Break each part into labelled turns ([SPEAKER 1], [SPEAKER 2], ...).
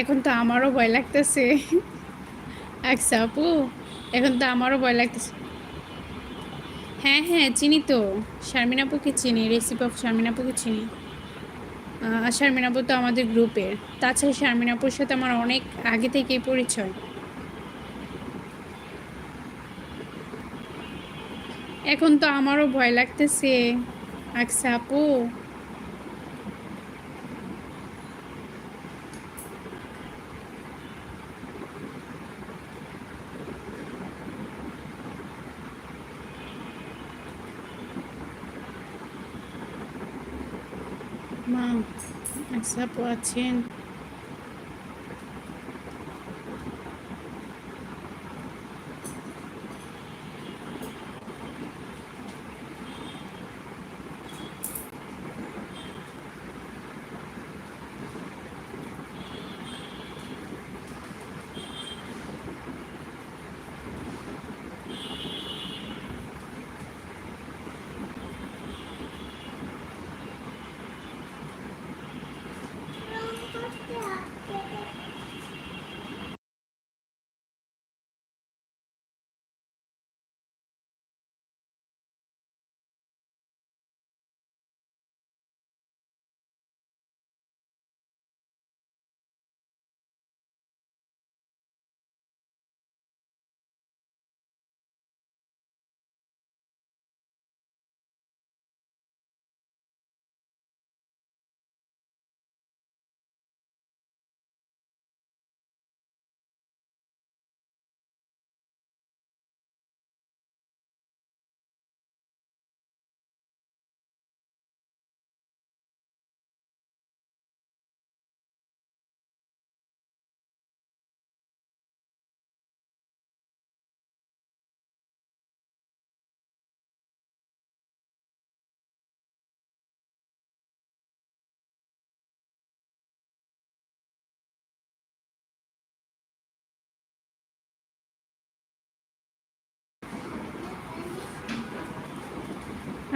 [SPEAKER 1] এখন তো আমারও ভয় লাগতেছে। আচ্ছা আপু, এখন তো আমারও ভয় লাগতেছে। হ্যাঁ হ্যাঁ চিনি তো। শারমিন আপুকে চিনি রেসিপি অফ শারমিন আপুকে চিনি। শারমিন আপু তো আমাদের গ্রুপের তাছাড়া শারমিন আপুর সাথে আমার অনেক আগে থেকেই পরিচয়। এখন তো আমারও ভয় লাগতেছে। আচ্ছা আপু মা আচ্ছা আপু আছেন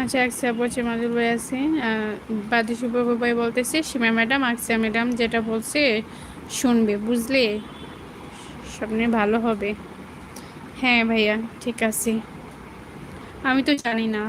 [SPEAKER 1] আচ্ছা আকসা বলছে মাজুল ভাই আছে। বাদি সুপ্রভু ভাই বলতেছে, সীমা ম্যাডাম, আকসিয়া ম্যাডাম যেটা বলছে, শুনবে, বুঝলে? সামনে ভালো হবে। হ্যাঁ ভাইয়া, ঠিক আছে। আমি তো জানি না।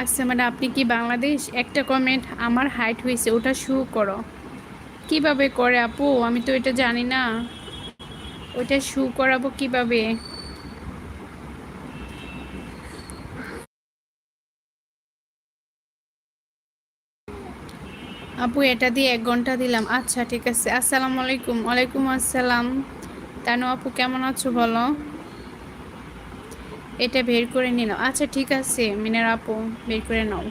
[SPEAKER 1] আচ্ছা মানে আপনি কি বাংলাদেশ? একটা কমেন্ট আমার হাইট হয়েছে, ওটা শু করো। কীভাবে করে আপু? আমি তো এটা জানি না। ওইটা শু করাবো কীভাবে? আপু, এটা দিয়ে এক ঘণ্টা দিলাম। আচ্ছা ঠিক আছে। আসসালামু আলাইকুম। ওয়ালাইকুম আসসালাম। তানু আপু, কেমন আছো বলো? এটা বের করে নিলাম আচ্ছা ঠিক আছে, মিনার আপু, বের করে নাও।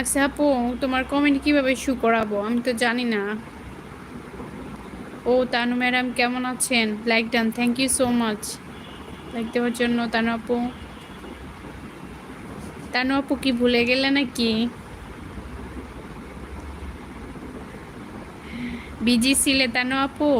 [SPEAKER 1] আচ্ছা আপু, তোমার কমেন্ট কীভাবে শু করাবো? আমি তো জানি না। ও, তানু ম্যাডাম, কেমন আছেন? Like done thank you so much like দেওয়ার জন্য, তানু আপু। তানু আপু কি ভুলে গেলে নাকি? বিজি ছিলে তানু আপু?